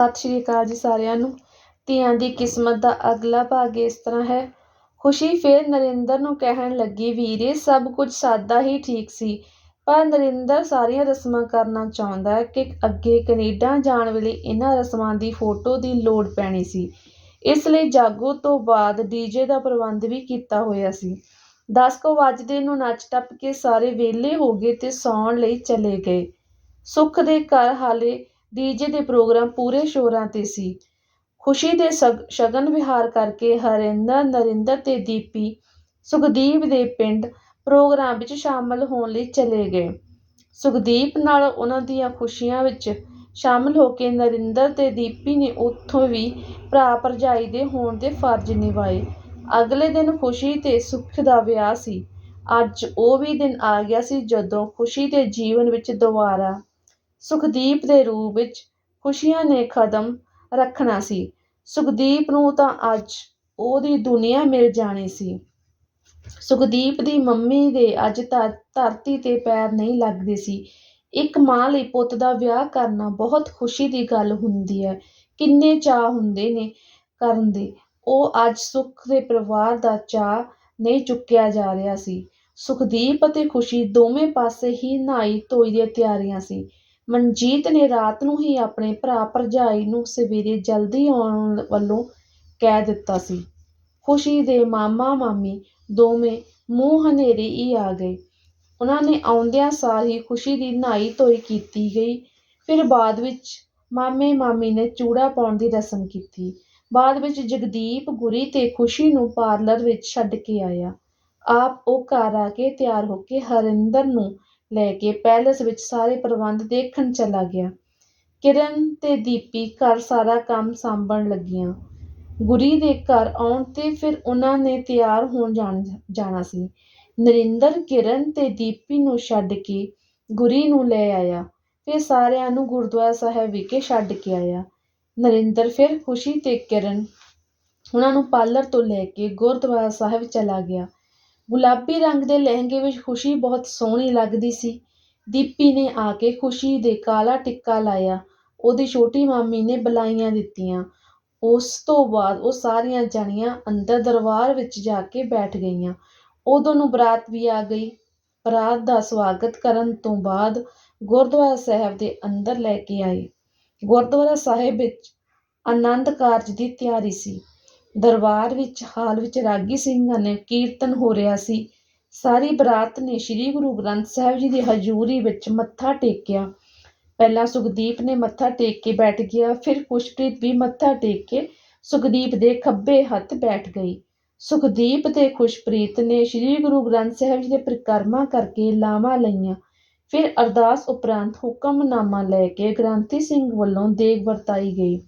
ਸਤਿ ਸ਼੍ਰੀ ਅਕਾਲ ਜੀ ਸਾਰਿਆਂ ਨੂੰ। ਧੀਆਂ ਦੀ ਕਿਸਮਤ ਦਾ ਅਗਲਾ ਭਾਗ ਇਸ ਤਰ੍ਹਾਂ ਹੈ। ਖੁਸ਼ੀ ਫਿਰ ਨਰਿੰਦਰ ਨੂੰ ਕਹਿਣ ਲੱਗੀ, ਵੀਰੇ, ਸਭ ਕੁਝ ਸਾਦਾ ਹੀ ਠੀਕ ਸੀ, ਪਰ ਨਰਿੰਦਰ ਸਾਰੀਆਂ ਰਸਮਾਂ ਕਰਨਾ ਚਾਹੁੰਦਾ ਹੈ ਕਿ ਅੱਗੇ ਕੈਨੇਡਾ ਜਾਣ ਵੇਲੇ ਇਹਨਾਂ ਰਸਮਾਂ ਦੀ ਫੋਟੋ ਦੀ ਲੋੜ ਪੈਣੀ ਸੀ। ਇਸ ਲਈ ਜਾਗੋ ਤੋਂ ਬਾਅਦ ਡੀਜੇ ਦਾ ਪ੍ਰਬੰਧ ਵੀ ਕੀਤਾ ਹੋਇਆ ਸੀ। ਦਸ ਕੁ ਵੱਜਦੇ ਨੂੰ ਨੱਚ ਟੱਪ ਕੇ ਸਾਰੇ ਵਿਹਲੇ ਹੋ ਗਏ ਤੇ ਸੌਣ ਲਈ ਚਲੇ ਗਏ। ਸੁੱਖ ਦੇ ਘਰ ਹਾਲੇ ਡੀਜੇ ਦੇ ਪ੍ਰੋਗਰਾਮ ਪੂਰੇ ਸ਼ੋਰਾਂ ਤੇ ਸੀ। ਖੁਸ਼ੀ ਦੇ ਸਗ- ਸ਼ਗਨ ਵਿਹਾਰ ਕਰਕੇ ਹਰਿੰਦਰ, ਨਰਿੰਦਰ ਅਤੇ ਦੀਪੀ ਸੁਖਦੀਪ ਦੇ ਪਿੰਡ ਪ੍ਰੋਗਰਾਮ ਵਿੱਚ ਸ਼ਾਮਲ ਹੋਣ ਲਈ ਚਲੇ ਗਏ। ਸੁਖਦੀਪ ਨਾਲ ਉਹਨਾਂ ਦੀਆਂ ਖੁਸ਼ੀਆਂ ਵਿੱਚ ਸ਼ਾਮਲ ਹੋ ਕੇ ਨਰਿੰਦਰ ਅਤੇ ਦੀਪੀ ਨੇ ਉੱਥੋਂ ਵੀ ਭਰਾ ਭਰਜਾਈ ਦੇ ਹੋਣ ਦੇ ਫਰਜ਼ ਨਿਭਾਏ। ਅਗਲੇ ਦਿਨ ਖੁਸ਼ੀ ਅਤੇ ਸੁੱਖ ਦਾ ਵਿਆਹ ਸੀ। ਅੱਜ ਉਹ ਵੀ ਦਿਨ ਆ ਗਿਆ ਸੀ ਜਦੋਂ ਖੁਸ਼ੀ ਦੇ ਜੀਵਨ ਵਿੱਚ ਦੁਬਾਰਾ ਸੁਖਦੀਪ ਦੇ ਰੂਪ ਵਿੱਚ ਖੁਸ਼ੀਆਂ ਨੇ ਕਦਮ ਰੱਖਣਾ ਸੀ। ਸੁਖਦੀਪ ਨੂੰ ਤਾਂ ਅੱਜ ਉਹਦੀ ਦੁਨੀਆ ਮਿਲ ਜਾਣੀ ਸੀ। ਸੁਖਦੀਪ ਦੀ ਮੰਮੀ ਦੇ ਅੱਜ ਧਰਤੀ ਤੇ ਪੈਰ ਨਹੀਂ ਲੱਗਦੇ ਸੀ। ਇੱਕ ਮਾਂ ਲਈ ਪੁੱਤ ਦਾ ਵਿਆਹ ਕਰਨਾ ਬਹੁਤ ਖੁਸ਼ੀ ਦੀ ਗੱਲ ਹੁੰਦੀ ਹੈ। ਕਿੰਨੇ ਚਾਅ ਹੁੰਦੇ ਨੇ ਕਰਨ ਦੇ। ਉਹ ਅੱਜ ਸੁੱਖ ਦੇ ਪਰਿਵਾਰ ਦਾ ਚਾਅ ਨਹੀਂ ਚੁੱਕਿਆ ਜਾ ਰਿਹਾ ਸੀ। ਸੁਖਦੀਪ ਅਤੇ ਖੁਸ਼ੀ ਦੋਵੇਂ ਪਾਸੇ ਹੀ ਨਹਾਈ ਧੋਈ ਦੀਆਂ ਤਿਆਰੀਆਂ ਸੀ। ਮਨਜੀਤ ਨੇ ਰਾਤ ਨੂੰ ਹੀ ਆਪਣੇ ਭਰਾ ਭਰਜਾਈ ਨੂੰ ਸਵੇਰੇ ਜਲਦੀ ਆਉਣ ਵੱਲੋਂ ਕਹਿ ਦਿੱਤਾ ਸੀ। ਖੁਸ਼ੀ ਦੇ ਮਾਮਾ ਮਾਮੀ ਦੋਵੇਂ ਮੂੰਹ ਹਨੇਰੇ ਹੀ ਆ ਗਏ। ਉਹਨਾਂ ਨੇ ਆਉਂਦਿਆਂ ਸਾਰ ਹੀ ਖੁਸ਼ੀ ਦੀ ਨਹਾਈ ਧੋਈ ਕੀਤੀ ਗਈ। ਫਿਰ ਬਾਅਦ ਵਿੱਚ ਮਾਮੇ ਮਾਮੀ ਨੇ ਚੂੜਾ ਪਾਉਣ ਦੀ ਰਸਮ ਕੀਤੀ। ਬਾਅਦ ਵਿੱਚ ਜਗਦੀਪ ਗੁਰੀ ਤੇ ਖੁਸ਼ੀ ਨੂੰ ਪਾਰਲਰ ਵਿੱਚ ਛੱਡ ਕੇ ਆਇਆ। ਆਪ ਉਹ ਘਰ ਆ ਕੇ ਤਿਆਰ ਹੋ ਕੇ ਹਰਿੰਦਰ ਨੂੰ ਲੈ ਕੇ ਪੈਲਸ ਵਿੱਚ ਸਾਰੇ ਪ੍ਰਬੰਧ ਦੇਖਣ ਚਲਾ ਗਿਆ। ਕਿਰਨ ਤੇ ਦੀਪੀ ਘਰ ਸਾਰਾ ਕੰਮ ਸੰਭਣ ਲੱਗੀਆਂ। ਗੁਰੀ ਦੇ ਘਰ ਆਉਣ ਤੇ ਫਿਰ ਉਹਨਾਂ ਨੇ ਤਿਆਰ ਹੋਣ ਜਾਣ, ਜਾਣਾ ਸੀ। ਨਰਿੰਦਰ, ਕਿਰਨ ਤੇ ਦੀਪੀ ਨੂੰ ਛੱਡ ਕੇ ਗੁਰੀ ਨੂੰ ਲੈ ਆਇਆ। ਫਿਰ ਸਾਰਿਆਂ ਨੂੰ ਗੁਰਦੁਆਰਾ ਸਾਹਿਬ ਵਿਖੇ ਛੱਡ ਕੇ ਆਇਆ। ਨਰਿੰਦਰ ਫਿਰ ਖੁਸ਼ੀ ਤੇ ਕਿਰਨ ਉਹਨਾਂ ਨੂੰ ਪਾਰਲਰ ਤੋਂ ਲੈ ਕੇ ਗੁਰਦੁਆਰਾ ਸਾਹਿਬ ਚਲਾ ਗਿਆ। ਗੁਲਾਬੀ ਰੰਗ ਦੇ ਲਹਿੰਗੇ ਵਿੱਚ ਖੁਸ਼ੀ ਬਹੁਤ ਸੋਹਣੀ ਲੱਗਦੀ ਸੀ। ਦੀਪੀ ਨੇ ਆ ਕੇ ਖੁਸ਼ੀ ਦੇ ਕਾਲਾ ਟਿੱਕਾ ਲਾਇਆ। ਉਹਦੀ ਛੋਟੀ ਮਾਮੀ ਨੇ ਬੁਲਾਈਆਂ ਦਿੱਤੀਆਂ। ਉਸ ਤੋਂ ਬਾਅਦ ਉਹ ਸਾਰੀਆਂ ਜਣੀਆਂ ਅੰਦਰ ਦਰਬਾਰ ਵਿੱਚ ਜਾ ਕੇ ਬੈਠ ਗਈਆਂ। ਉਦੋਂ ਨੂੰ ਬਰਾਤ ਵੀ ਆ ਗਈ। ਬਰਾਤ ਦਾ ਸਵਾਗਤ ਕਰਨ ਤੋਂ ਬਾਅਦ ਗੁਰਦੁਆਰਾ ਸਾਹਿਬ ਦੇ ਅੰਦਰ ਲੈ ਕੇ ਆਏ। ਗੁਰਦੁਆਰਾ ਸਾਹਿਬ ਵਿੱਚ ਆਨੰਦ ਕਾਰਜ ਦੀ ਤਿਆਰੀ ਸੀ। ਦਰਬਾਰ ਵਿੱਚ, ਹਾਲ ਵਿੱਚ ਰਾਗੀ ਸਿੰਘਾਂ ਨੇ ਕੀਰਤਨ ਹੋ ਰਿਹਾ ਸੀ। ਸਾਰੀ ਬਰਾਤ ਨੇ ਸ੍ਰੀ ਗੁਰੂ ਗ੍ਰੰਥ ਸਾਹਿਬ ਜੀ ਦੀ ਹਜ਼ੂਰੀ ਵਿੱਚ ਮੱਥਾ ਟੇਕਿਆ। ਪਹਿਲਾਂ ਸੁਖਦੀਪ ਨੇ ਮੱਥਾ ਟੇਕ ਕੇ ਬੈਠ ਗਿਆ, ਫਿਰ ਖੁਸ਼ਪ੍ਰੀਤ ਵੀ ਮੱਥਾ ਟੇਕ ਕੇ ਸੁਖਦੀਪ ਦੇ ਖੱਬੇ ਹੱਥ ਬੈਠ ਗਈ। ਸੁਖਦੀਪ ਤੇ ਖੁਸ਼ਪ੍ਰੀਤ ਨੇ ਸ੍ਰੀ ਗੁਰੂ ਗ੍ਰੰਥ ਸਾਹਿਬ ਜੀ ਦੇ ਪ੍ਰਕਰਮਾ ਕਰਕੇ ਲਾਵਾਂ ਲਈਆਂ। ਫਿਰ ਅਰਦਾਸ ਉਪਰੰਤ ਹੁਕਮਨਾਮਾ ਲੈ ਕੇ ਗ੍ਰੰਥੀ ਸਿੰਘ ਵੱਲੋਂ ਦੇਗ ਵਰਤਾਈ ਗਈ।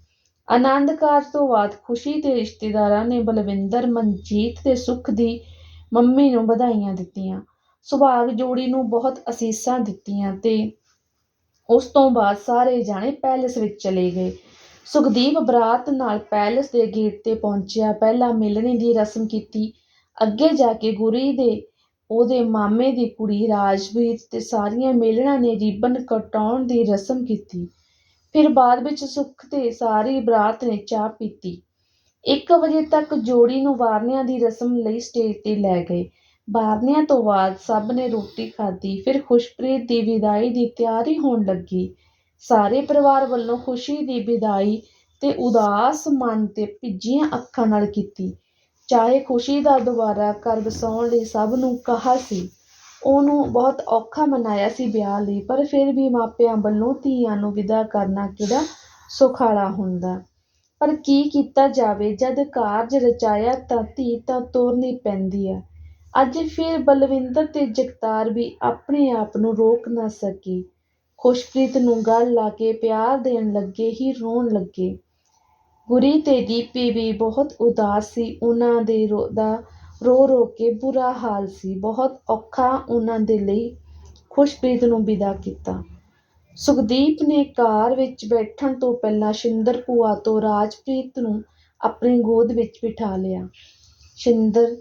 ਆਨੰਦ ਕਾਰਜ ਤੋਂ ਬਾਅਦ ਖੁਸ਼ੀ ਦੇ ਰਿਸ਼ਤੇਦਾਰਾਂ ਨੇ ਬਲਵਿੰਦਰ, ਮਨਜੀਤ ਤੇ ਸੁੱਖ ਦੀ ਮੰਮੀ ਨੂੰ ਵਧਾਈਆਂ ਦਿੱਤੀਆਂ। ਸੁਭਾਗ ਜੋੜੀ ਨੂੰ ਬਹੁਤ ਅਸੀਸਾਂ ਦਿੱਤੀਆਂ ਤੇ ਉਸ ਤੋਂ ਬਾਅਦ ਸਾਰੇ ਜਾਣੇ ਪੈਲਸ ਵਿੱਚ ਚਲੇ ਗਏ। ਸੁਖਦੀਪ ਬਰਾਤ ਨਾਲ ਪੈਲਸ ਦੇ ਗੇਟ ਤੇ ਪਹੁੰਚਿਆ। ਪਹਿਲਾਂ ਮਿਲਣੀ ਦੀ ਰਸਮ ਕੀਤੀ। ਅੱਗੇ ਜਾ ਕੇ ਗੁਰੀ ਦੇ ਉਹਦੇ ਮਾਮੇ ਦੀ ਕੁੜੀ ਰਾਜਵੀਰ ਤੇ ਸਾਰੀਆਂ ਮੇਲਣਾਂ ਨੇ ਰਿਬਨ ਕਟਾਉਣ ਦੀ ਰਸਮ ਕੀਤੀ। ਫਿਰ ਬਾਅਦ ਵਿੱਚ ਸੁੱਖ ਤੇ ਸਾਰੀ ਬਰਾਤ ਨੇ ਚਾਹ ਪੀਤੀ। 1 ਵਜੇ ਤੱਕ ਜੋੜੀ ਨੂੰ ਵਾਰਨਿਆਂ ਦੀ ਰਸਮ ਲਈ ਸਟੇਜ ਤੇ ਲੈ ਗਏ। ਵਾਰਨਿਆਂ ਤੋਂ ਬਾਅਦ ਸਭ ਨੇ ਰੋਟੀ ਖਾਧੀ, ਫਿਰ ਖੁਸ਼ਪ੍ਰੀਤ ਦੀ ਵਿਦਾਈ ਦੀ ਤਿਆਰੀ ਹੋਣ ਲੱਗੀ। ਸਾਰੇ ਪਰਿਵਾਰ ਵੱਲੋਂ ਖੁਸ਼ੀ ਦੀ ਵਿਦਾਈ ਤੇ ਉਦਾਸ ਮਨ ਤੇ ਭਿੱਜੀਆਂ ਅੱਖਾਂ ਨਾਲ ਕੀਤੀ। ਚਾਹੇ ਖੁਸ਼ੀ ਦਾ ਦੁਬਾਰਾ ਘਰ ਵਸਾਉਣ ਲਈ ਸਭ ਨੂੰ ਕਹਾ ਸੀ ਉਹਨੂੰ ਬਹੁਤ ਔਖਾ ਮਨਾਇਆ ਸੀ ਵਿਆਹ ਲਈ, ਪਰ ਫਿਰ ਵੀ ਮਾਪਿਆਂ ਵੱਲੋਂ ਧੀਆਂ ਨੂੰ ਵਿਦਾ ਕਰਨਾ ਕਿਹੜਾ ਸੁਖਾਲਾ ਹੁੰਦਾ। ਪਰ ਕੀ ਕੀਤਾ ਜਾਵੇ, ਜਦ ਕਾਰਜ ਰਚਾਇਆ ਤਾਂ ਧੀ ਤਾਂ ਤੋਰਨੀ ਪੈਂਦੀ ਹੈ ਅੱਜ ਫਿਰ ਬਲਵਿੰਦਰ ਤੇ ਜਗਤਾਰ ਵੀ ਆਪਣੇ ਆਪ ਨੂੰ ਰੋਕ ਨਾ ਸਕੀ। ਖੁਸ਼ਪ੍ਰੀਤ ਨੂੰ ਗਲ ਲਾ ਕੇ ਪਿਆਰ ਦੇਣ ਲੱਗੇ ਹੀ ਰੋਣ ਲੱਗੇ। ਗੁਰੀ ਤੇ ਦੀਪੀ ਵੀ ਬਹੁਤ ਉਦਾਸ ਸੀ। ਉਹਨਾਂ ਦੇ ਰੋ, ਦਾ ਰੋ ਰੋ ਕੇ ਬੁਰਾ ਹਾਲ ਸੀ। ਬਹੁਤ ਔਖਾ ਉਹਨਾਂ ਦੇ ਲਈ ਖੁਸ਼ਪ੍ਰੀਤ ਨੂੰ ਵਿਦਾ ਕੀਤਾ। ਸੁਖਦੀਪ ਨੇ ਕਾਰ ਵਿੱਚ ਬੈਠਣ ਤੋਂ ਪਹਿਲਾਂ ਸ਼ਿੰਦਰ ਭੂਆ ਤੋਂ ਰਾਜਪ੍ਰੀਤ ਨੂੰ ਆਪਣੀ ਗੋਦ ਵਿੱਚ ਬਿਠਾ ਲਿਆ। ਸ਼ਿੰਦਰ,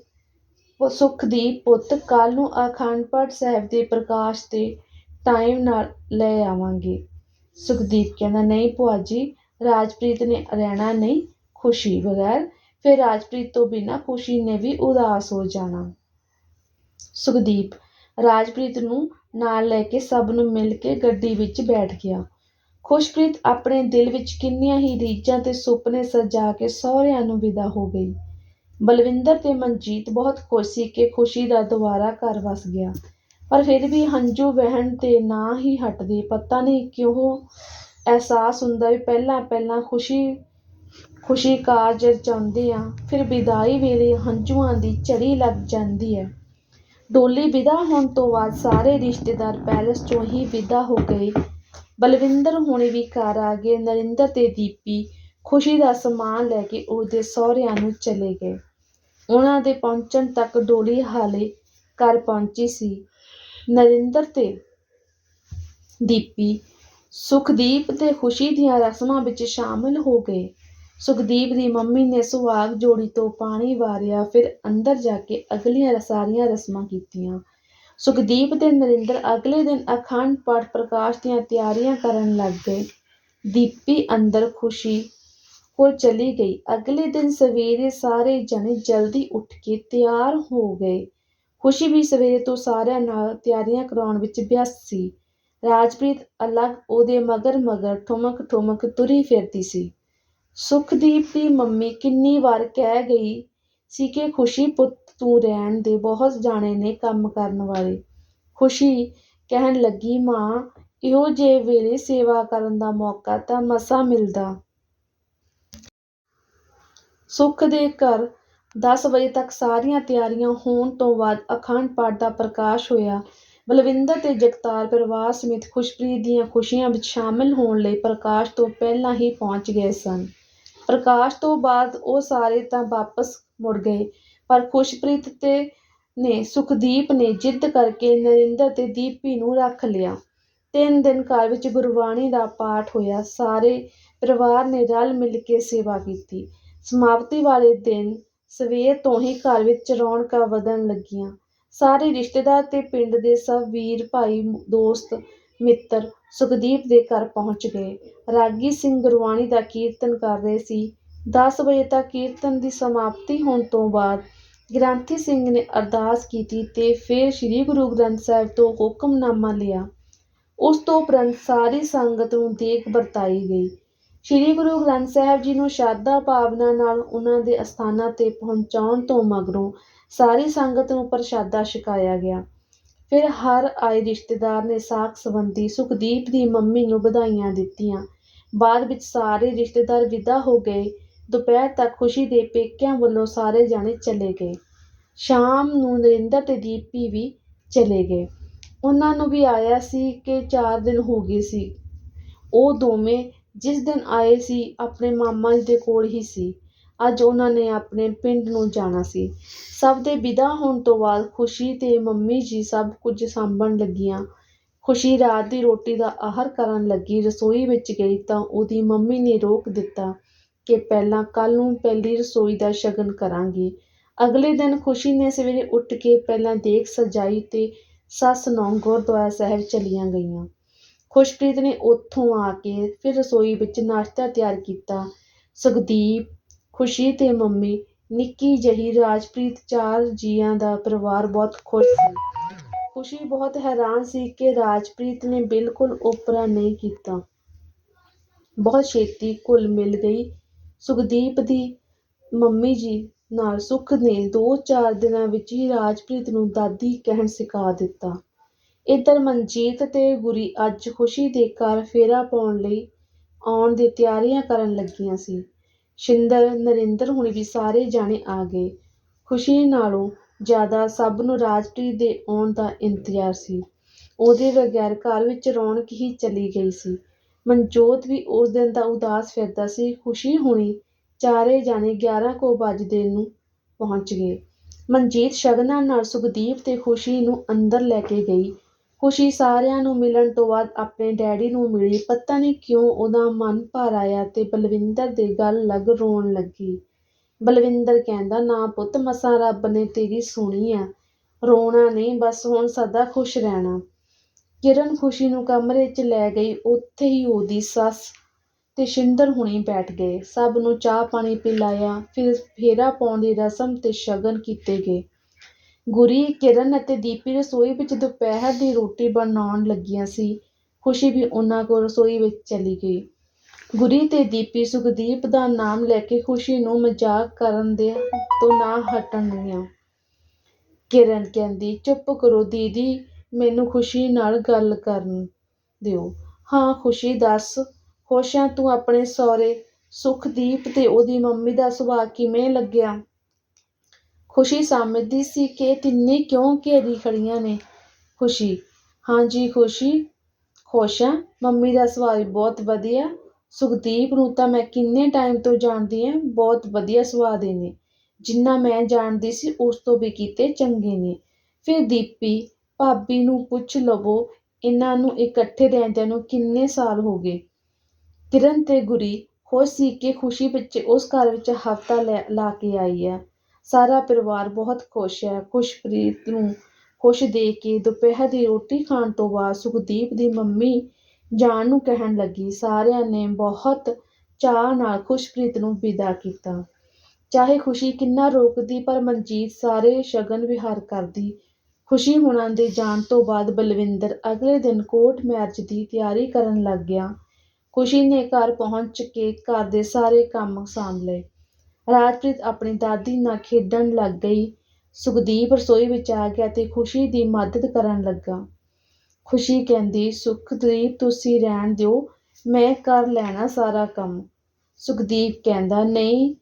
ਸੁਖਦੀਪ ਪੁੱਤ ਕੱਲ ਨੂੰ ਅਖੰਡ ਪਾਠ ਸਾਹਿਬ ਦੇ ਪ੍ਰਕਾਸ਼ ਤੇ ਟਾਈਮ ਨਾਲ ਲੈ ਆਵਾਂਗੇ। ਸੁਖਦੀਪ ਕਹਿੰਦਾ, ਨਹੀਂ ਭੂਆ ਜੀ, ਰਾਜਪ੍ਰੀਤ ਨੇ ਰਹਿਣਾ ਨਹੀਂ। ਖੁਸ਼ੀ ਬਗੈਰ ਫਿਰ ਰਾਜਪ੍ਰੀਤ ਤੋਂ ਬਿਨਾਂ ਖੁਸ਼ੀ ਨੇ ਵੀ ਉਦਾਸ ਹੋ ਜਾਣਾ। ਸੁਖਦੀਪ ਰਾਜਪ੍ਰੀਤ ਨੂੰ ਨਾਲ ਲੈ ਕੇ ਸਭ ਨੂੰ ਮਿਲ ਕੇ ਗੱਡੀ ਵਿੱਚ ਬੈਠ ਗਿਆ। ਖੁਸ਼ਪ੍ਰੀਤ ਆਪਣੇ ਦਿਲ ਵਿੱਚ ਕਿੰਨੀਆਂ ਹੀ ਰੀਝਾਂ ਤੇ ਸੁਪਨੇ ਸਜਾ ਕੇ ਸਹੁਰਿਆਂ ਨੂੰ ਵਿਦਾ ਹੋ ਗਈ। ਬਲਵਿੰਦਰ ਤੇ ਮਨਜੀਤ ਬਹੁਤ ਖੁਸ਼ ਸੀ ਕਿ ਖੁਸ਼ੀ ਦਾ ਦੁਬਾਰਾ ਘਰ ਵਸ ਗਿਆ। ਪਰ ਫਿਰ ਵੀ ਹੰਝੂ ਵਹਿਣ ਤੇ ਨਾ ਹੀ ਹਟਦੇ ਪਤਾ ਨਹੀਂ ਕਿਉਂ ਅਹਿਸਾਸ ਹੁੰਦਾ ਵੀ ਪਹਿਲਾਂ ਪਹਿਲਾਂ ਖੁਸ਼ੀ ਖੁਸ਼ੀ ਕਾਰਜ ਰਚਾਉਂਦੇ ਹਾਂ ਫਿਰ ਵਿਦਾਈ ਵੇਲੇ ਹੰਝੂਆਂ ਦੀ ਝੜੀ ਲੱਗ ਜਾਂਦੀ ਹੈ। ਡੋਲੀ ਵਿਦਾ ਹੋਣ ਤੋਂ ਬਾਅਦ ਸਾਰੇ ਰਿਸ਼ਤੇਦਾਰ ਪੈਲਸ ਚੋਂ ਹੀ ਵਿਦਾ ਹੋ ਗਏ। ਬਲਵਿੰਦਰ ਹੁਣੇ ਵੀ ਘਰ ਆ ਗਏ। ਨਰਿੰਦਰ ਤੇ ਦੀਪੀ ਖੁਸ਼ੀ ਦਾ ਸਮਾਨ ਲੈ ਕੇ ਉਹਦੇ ਸਹੁਰਿਆਂ ਨੂੰ ਚਲੇ ਗਏ। ਉਹਨਾਂ ਦੇ ਪਹੁੰਚਣ ਤੱਕ ਡੋਲੀ ਹਾਲੇ ਘਰ ਪਹੁੰਚੀ ਸੀ। ਨਰਿੰਦਰ ਤੇ ਦੀਪੀ ਸੁਖਦੀਪ ਤੇ ਖੁਸ਼ੀ ਦੀਆਂ ਰਸਮਾਂ ਵਿੱਚ ਸ਼ਾਮਲ ਹੋ ਗਏ। ਸੁਖਦੀਪ ਦੀ ਮੰਮੀ ਨੇ ਸੁਹਾਗ ਜੋੜੀ ਤੋਂ ਪਾਣੀ ਵਾਰਿਆ, ਫਿਰ ਅੰਦਰ ਜਾ ਕੇ ਅਗਲੀਆਂ ਸਾਰੀਆਂ ਰਸਮਾਂ ਕੀਤੀਆਂ। ਸੁਖਦੀਪ ਤੇ ਨਰਿੰਦਰ ਅਗਲੇ ਦਿਨ ਅਖੰਡ ਪਾਠ ਪ੍ਰਕਾਸ਼ ਦੀਆਂ ਤਿਆਰੀਆਂ ਕਰਨ ਲੱਗ ਗਏ। ਦੀਪੀ ਅੰਦਰ ਖੁਸ਼ੀ ਕੋਲ ਚਲੀ ਗਈ। ਅਗਲੇ ਦਿਨ ਸਵੇਰੇ ਸਾਰੇ ਜਣੇ ਜਲਦੀ ਉੱਠ ਕੇ ਤਿਆਰ ਹੋ ਗਏ। ਖੁਸ਼ੀ ਵੀ ਸਵੇਰੇ ਤੋਂ ਸਾਰਿਆਂ ਨਾਲ ਤਿਆਰੀਆਂ ਕਰਾਉਣ ਵਿੱਚ ਵਿਅਸਤ ਸੀ। ਰਾਜਪ੍ਰੀਤ ਅਲੱਗ ਉਹਦੇ ਮਗਰ ਮਗਰ ਠੁਮਕ ਠੁਮਕ ਤੁਰੀ ਫਿਰਦੀ ਸੀ। ਸੁਖਦੀਪ ਦੀ ਮੰਮੀ ਕਿੰਨੀ ਵਾਰ ਕਹਿ ਗਈ ਸੀ ਕਿ ਖੁਸ਼ੀ ਪੁੱਤ ਤੂੰ ਰਹਿਣ ਦੇ, ਬਹੁਤ ਜਾਣੇ ਨੇ ਕੰਮ ਕਰਨ ਵਾਲੇ। ਖੁਸ਼ੀ ਕਹਿਣ ਲੱਗੀ, ਮਾਂ, ਇਹੋ ਜਿਹੇ ਵੇਲੇ ਸੇਵਾ ਕਰਨ ਦਾ ਮੌਕਾ ਤਾਂ ਮਸਾਂ ਮਿਲਦਾ। ਸੁੱਖ ਦੇ ਘਰ ਦਸ ਵਜੇ ਤੱਕ ਸਾਰੀਆਂ ਤਿਆਰੀਆਂ ਹੋਣ ਤੋਂ ਬਾਅਦ ਅਖੰਡ ਪਾਠ ਦਾ ਪ੍ਰਕਾਸ਼ ਹੋਇਆ। ਬਲਵਿੰਦਰ ਤੇ ਜਗਤਾਰ ਪਰਿਵਾਰ ਸਮੇਤ ਖੁਸ਼ਪ੍ਰੀਤ ਦੀਆਂ ਖੁਸ਼ੀਆਂ ਵਿੱਚ ਸ਼ਾਮਿਲ ਹੋਣ ਲਈ ਪ੍ਰਕਾਸ਼ ਤੋਂ ਪਹਿਲਾਂ ਹੀ ਪਹੁੰਚ ਗਏ ਸਨ। ਪ੍ਰਕਾਸ਼ ਤੋਂ ਬਾਅਦ ਉਹ ਸਾਰੇ ਤਾਂ ਵਾਪਸ ਮੁੜ ਗਏ। ਪਰ ਖੁਸ਼ਪ੍ਰੀਤ ਤੇ ਨੇ ਸੁਖਦੀਪ ਨੇ ਜਿੱਦ ਕਰਕੇ ਨਰਿੰਦਰ ਤੇ ਦੀਪੀ ਨੂੰ ਰੱਖ ਲਿਆ। ਤਿੰਨ ਦਿਨ ਘਰ ਵਿੱਚ ਗੁਰਬਾਣੀ ਦਾ ਪਾਠ ਹੋਇਆ। ਸਾਰੇ ਪਰਿਵਾਰ ਨੇ ਰਲ ਮਿਲ ਕੇ ਸੇਵਾ ਕੀਤੀ। ਸਮਾਪਤੀ ਵਾਲੇ ਦਿਨ ਸਵੇਰ ਤੋਂ ਹੀ ਘਰ ਵਿੱਚ ਰੌਣਕਾਂ ਵਧਣ ਲੱਗੀਆਂ। ਸਾਰੇ ਰਿਸ਼ਤੇਦਾਰ ਤੇ ਪਿੰਡ ਦੇ ਸਭ ਵੀਰ, ਭਾਈ, ਦੋਸਤ, ਮਿੱਤਰ ਸੁਖਦੀਪ ਦੇ ਘਰ ਪਹੁੰਚ ਗਏ। ਰਾਗੀ ਸਿੰਘ ਗੁਰਬਾਣੀ ਦਾ ਕੀਰਤਨ ਕਰ ਰਹੇ ਸੀ। 10 ਵਜੇ ਤੱਕ ਕੀਰਤਨ ਦੀ ਸਮਾਪਤੀ ਹੋਣ ਤੋਂ ਬਾਅਦ ਗ੍ਰੰਥੀ ਸਿੰਘ ਨੇ ਅਰਦਾਸ ਕੀਤੀ ਤੇ ਫਿਰ ਸ੍ਰੀ ਗੁਰੂ ਗ੍ਰੰਥ ਸਾਹਿਬ ਤੋਂ ਹੁਕਮਨਾਮਾ ਲਿਆ। ਉਸ ਤੋਂ ਉਪਰੰਤ ਸਾਰੀ ਸੰਗਤ ਨੂੰ ਦੇਖ ਵਰਤਾਈ ਗਈ। ਸ੍ਰੀ ਗੁਰੂ ਗ੍ਰੰਥ ਸਾਹਿਬ ਜੀ ਨੂੰ ਸ਼ਰਧਾ ਭਾਵਨਾ ਨਾਲ ਉਹਨਾਂ ਦੇ ਅਸਥਾਨਾਂ ਤੇ ਪਹੁੰਚਾਉਣ ਤੋਂ ਮਗਰੋਂ ਸਾਰੀ ਸੰਗਤ ਨੂੰ ਪ੍ਰਸ਼ਾਦਾ ਛਕਾਇਆ ਗਿਆ। ਫਿਰ ਹਰ ਆਏ ਰਿਸ਼ਤੇਦਾਰ ਨੇ ਸਾਕ ਸੰਬੰਧੀ ਸੁਖਦੀਪ ਦੀ ਮੰਮੀ ਨੂੰ ਵਧਾਈਆਂ ਦਿੱਤੀਆਂ। ਬਾਅਦ ਵਿੱਚ ਸਾਰੇ ਰਿਸ਼ਤੇਦਾਰ ਵਿਦਾ ਹੋ ਗਏ। ਦੁਪਹਿਰ ਤੱਕ ਖੁਸ਼ੀ ਦੇ ਪੇਕਿਆਂ ਵੱਲੋਂ ਸਾਰੇ ਜਾਣੇ ਚਲੇ ਗਏ। ਸ਼ਾਮ ਨੂੰ ਨਰਿੰਦਰ ਤੇ ਦੀਪੀ ਵੀ ਚਲੇ ਗਏ। ਉਹਨਾਂ ਨੂੰ ਵੀ ਆਇਆ ਸੀ ਕਿ ਚਾਰ ਦਿਨ ਹੋ ਗਏ ਸੀ। ਉਹ ਦੋਵੇਂ ਜਿਸ ਦਿਨ ਆਏ ਸੀ, ਆਪਣੇ ਮਾਮਾ ਜੀ ਦੇ ਕੋਲ ਹੀ ਸੀ। ਅੱਜ ਉਹਨਾਂ ਨੇ ਆਪਣੇ ਪਿੰਡ ਨੂੰ ਜਾਣਾ ਸੀ। ਸਭ ਦੇ ਵਿਦਾ ਹੋਣ ਤੋਂ ਬਾਅਦ ਖੁਸ਼ੀ ਤੇ ਮੰਮੀ ਜੀ ਸਭ ਕੁਝ ਸਾਂਭਣ ਲੱਗੀਆਂ। ਖੁਸ਼ੀ ਰਾਤ ਦੀ ਰੋਟੀ ਦਾ ਆਹਰ ਕਰਨ ਲੱਗੀ। ਰਸੋਈ ਵਿੱਚ ਗਈ ਤਾਂ ਉਹਦੀ ਮੰਮੀ ਨੇ ਰੋਕ ਦਿੱਤਾ ਕਿ ਪਹਿਲਾਂ ਕੱਲ੍ਹ ਨੂੰ ਪਹਿਲੀ ਰਸੋਈ ਦਾ ਸ਼ਗਨ ਕਰਾਂਗੇ। ਅਗਲੇ ਦਿਨ ਖੁਸ਼ੀ ਨੇ ਸਵੇਰੇ ਉੱਠ ਕੇ ਪਹਿਲਾਂ ਦੇਖ ਸਜਾਈ ਅਤੇ ਸੱਸ ਨੌਂ ਗੁਰਦੁਆਰਾ ਸਾਹਿਬ ਚਲੀਆਂ ਗਈਆਂ। ਖੁਸ਼ਪ੍ਰੀਤ ਨੇ ਉੱਥੋਂ ਆ ਕੇ ਫਿਰ ਰਸੋਈ ਵਿੱਚ ਨਾਸ਼ਤਾ ਤਿਆਰ ਕੀਤਾ। ਸੁਖਦੀਪ ਖੁਸ਼ੀ ਤੇ ਮੰਮੀ, ਨਿੱਕੀ ਜਿਹੀ ਰਾਜਪ੍ਰੀਤ ਚਾਰ ਜੀਆਂ ਦਾ ਪਰਿਵਾਰ ਬਹੁਤ ਖੁਸ਼ ਸੀ। ਖੁਸ਼ੀ ਬਹੁਤ ਹੈਰਾਨ ਸੀ ਕਿ ਰਾਜਪ੍ਰੀਤ ਨੇ ਬਿਲਕੁਲ ਓਪਰਾ ਨਹੀਂ ਕੀਤਾ। ਬਹੁਤ ਛੇਤੀ ਘੁਲ ਮਿਲ ਗਈ। ਸੁਖਦੀਪ ਦੀ ਮੰਮੀ ਜੀ ਨਾਲ ਸੁੱਖ ਨੇ 2-4 ਦਿਨਾਂ ਵਿੱਚ ਹੀ ਰਾਜਪ੍ਰੀਤ ਨੂੰ ਦਾਦੀ ਕਹਿਣ ਸਿਖਾ ਦਿੱਤਾ। ਇੱਧਰ ਮਨਜੀਤ ਤੇ ਗੁਰੀ ਅੱਜ ਖੁਸ਼ੀ ਦੇ ਘਰ ਫੇਰਾ ਪਾਉਣ ਲਈ ਆਉਣ ਦੀ ਤਿਆਰੀਆਂ ਕਰਨ ਲੱਗੀਆਂ ਸੀ। ਸ਼ਿੰਦਰ, ਨਰਿੰਦਰ ਹੁਣੀ ਵੀ ਸਾਰੇ ਜਾਣੇ ਆ ਗਏ। ਖੁਸ਼ੀ ਨਾਲੋਂ ਜ਼ਿਆਦਾ ਸਭ ਨੂੰ ਰਾਜਪ੍ਰੀਤ ਦੇ ਆਉਣ ਦਾ ਇੰਤਜ਼ਾਰ ਸੀ। ਉਹਦੇ ਬਗੈਰ ਘਰ ਵਿੱਚ ਰੌਣਕ ਹੀ ਚਲੀ ਗਈ ਸੀ। ਮਨਜੋਤ ਵੀ ਉਸ ਦਿਨ ਦਾ ਉਦਾਸ ਫਿਰਦਾ ਸੀ। ਖੁਸ਼ੀ ਹੁਣੀ ਚਾਰੇ ਜਾਣੇ 11 ਕੋ ਵੱਜਦੇ ਨੂੰ ਪਹੁੰਚ ਗਏ। ਮਨਜੀਤ ਸ਼ਗਨਾਂ ਨਾਲ ਸੁਖਦੀਪ ਤੇ ਖੁਸ਼ੀ ਨੂੰ ਅੰਦਰ ਲੈ ਕੇ ਗਈ। ਖੁਸ਼ੀ ਸਾਰਿਆਂ ਨੂੰ ਮਿਲਣ ਤੋਂ ਬਾਅਦ ਆਪਣੇ ਡੈਡੀ ਨੂੰ ਮਿਲੀ। ਪਤਾ ਨਹੀਂ ਕਿਉਂ ਉਹਦਾ ਮਨ ਭਰ ਆਇਆ ਤੇ ਬਲਵਿੰਦਰ ਦੇ ਗੱਲ ਲੱਗ ਰੋਣ ਲੱਗੀ। ਬਲਵਿੰਦਰ ਕਹਿੰਦਾ, ਨਾ ਪੁੱਤ, ਮਸਾਂ ਰੱਬ ਨੇ ਤੇਰੀ ਸੁਣੀ ਆ। ਰੋਣਾ ਨਹੀਂ, ਬਸ ਹੁਣ ਸਦਾ ਖੁਸ਼ ਰਹਿਣਾ। ਕਿਰਨ ਖੁਸ਼ੀ ਨੂੰ ਕਮਰੇ 'ਚ ਲੈ ਗਈ। ਉੱਥੇ ਹੀ ਉਹਦੀ ਸੱਸ ਤੇ ਸ਼ਿੰਦਰ ਹੁਣੀ ਬੈਠ ਗਏ। ਸਭ ਨੂੰ ਚਾਹ ਪਾਣੀ ਪਿਲਾਇਆ, ਫਿਰ ਫੇਰਾ ਪਾਉਣ ਦੀ ਰਸਮ ਤੇ ਸ਼ਗਨ ਕੀਤੇ ਗਏ। ਗੁਰੀ, ਕਿਰਨ ਅਤੇ ਦੀਪੀ ਰਸੋਈ ਵਿੱਚ ਦੁਪਹਿਰ ਦੀ ਰੋਟੀ ਬਣਾਉਣ ਲੱਗੀਆਂ ਸੀ। ਖੁਸ਼ੀ ਵੀ ਉਹਨਾਂ ਕੋਲ ਰਸੋਈ ਵਿੱਚ ਚਲੀ ਗਈ। ਗੁਰੀ ਤੇ ਦੀਪੀ ਸੁਖਦੀਪ ਦਾ ਨਾਮ ਲੈ ਕੇ ਖੁਸ਼ੀ ਨੂੰ ਮਜ਼ਾਕ ਕਰਨ ਦੇ ਤੋਂ ਨਾ ਹਟਣਗੀਆਂ ਕਿਰਨ ਕਹਿੰਦੀ, ਚੁੱਪ ਕਰੋ ਦੀਦੀ, ਮੈਨੂੰ ਖੁਸ਼ੀ ਨਾਲ ਗੱਲ ਕਰਨ ਦਿਓ। ਹਾਂ, ਖੁਸ਼ੀ ਦੱਸ, ਖੁਸ਼ ਆਂ ਤੂੰ ਆਪਣੇ ਸਹੁਰੇ ਸੁਖਦੀਪ ਤੇ ਉਹਦੀ ਮੰਮੀ ਦਾ ਸੁਭਾਅ ਕਿਵੇਂ ਲੱਗਿਆ? ਖੁਸ਼ੀ ਸਮਝਦੀ ਸੀ ਕਿ ਤਿੰਨੇ ਕਿਉਂ ਘੇਰੀ ਖੜੀਆਂ ਨੇ? ਖੁਸ਼ੀ। ਹਾਂਜੀ ਖੁਸ਼ੀ। ਖੁਸ਼ ਹਾਂ। ਮੰਮੀ ਦਾ ਸੁਭਾਅ ਬਹੁਤ ਵਧੀਆ। ਸੁਖਦੀਪ ਨੂੰ ਤਾਂ ਮੈਂ ਕਿੰਨੇ ਟਾਈਮ ਤੋਂ ਜਾਣਦੀ ਹਾਂ, ਬਹੁਤ ਵਧੀਆ ਸੁਭਾਅ ਦੇ ਨੇ। ਜਿੰਨਾ ਮੈਂ ਜਾਣਦੀ ਸੀ, ਉਸ ਤੋਂ ਵੀ ਕੀਤੇ ਚੰਗੇ ਨੇ। ਫਿਰ ਦੀਪੀ, ਭਾਬੀ ਨੂੰ ਪੁੱਛ ਲਵੋ, ਇਹਨਾਂ ਨੂੰ ਇਕੱਠੇ ਰਹਿੰਦਿਆਂ ਨੂੰ ਕਿੰਨੇ ਸਾਲ ਹੋ ਗਏ? ਕਿਰਨ ਤੇ ਗੁਰੀ ਖੁਸ਼ ਸੀ ਕਿ ਖੁਸ਼ੀ ਪਿੱਛੇ ਉਸ ਘਰ ਵਿੱਚ ਹਫਤਾ ਲਾ ਕੇ ਆਈ ਹੈ ਸਾਰਾ ਪਰਿਵਾਰ ਬਹੁਤ ਖੁਸ਼ ਹੈ। ਖੁਸ਼ਪ੍ਰੀਤ ਨੂੰ ਖੁਸ਼ ਦੇਖ ਕੇ ਦੁਪਹਿਰ ਦੀ ਰੋਟੀ ਖਾਣ ਤੋਂ ਬਾਅਦ ਸੁਖਦੀਪ ਦੀ ਮੰਮੀ ਜਾਣ ਨੂੰ ਕਹਿਣ ਲੱਗੀ। ਸਾਰਿਆਂ ਨੇ ਬਹੁਤ ਚਾਅ ਨਾਲ ਖੁਸ਼ਪ੍ਰੀਤ ਨੂੰ ਵਿਦਾ ਕੀਤਾ। ਚਾਹੇ ਖੁਸ਼ੀ ਕਿੰਨਾ ਰੋਕਦੀ, ਪਰ ਮਨਜੀਤ ਸਾਰੇ ਸ਼ਗਨ ਵਿਹਾਰ ਕਰਦੀ। ਖੁਸ਼ੀ ਹੁਣਾਂ ਦੇ ਜਾਣ ਤੋਂ ਬਾਅਦ ਬਲਵਿੰਦਰ ਅਗਲੇ ਦਿਨ ਕੋਰਟ ਮੈਰਿਜ ਦੀ ਤਿਆਰੀ ਕਰਨ ਲੱਗ ਗਿਆ। ਖੁਸ਼ੀ ਨੇ ਘਰ ਪਹੁੰਚ ਕੇ ਘਰ ਦੇ ਸਾਰੇ ਕੰਮ ਸਾਂਭ ਲਏ। ਰਾਜਪ੍ਰੀਤ ਆਪਣੀ ਦਾਦੀ ਨਾਲ ਖੇਡਣ ਲੱਗ ਗਈ। ਸੁਖਦੀਪ ਰਸੋਈ ਵਿੱਚ ਆ ਗਿਆ ਤੇ ਖੁਸ਼ੀ ਦੀ ਮਦਦ ਕਰਨ ਲੱਗਾ। ਖੁਸ਼ੀ ਕਹਿੰਦੀ, ਸੁਖਦੀਪ, ਤੁਸੀਂ ਰਹਿਣ ਦਿਓ, ਮੈਂ ਕਰ ਲੈਣਾ ਸਾਰਾ ਕੰਮ। ਸੁਖਦੀਪ ਕਹਿੰਦਾ, ਨਹੀਂ,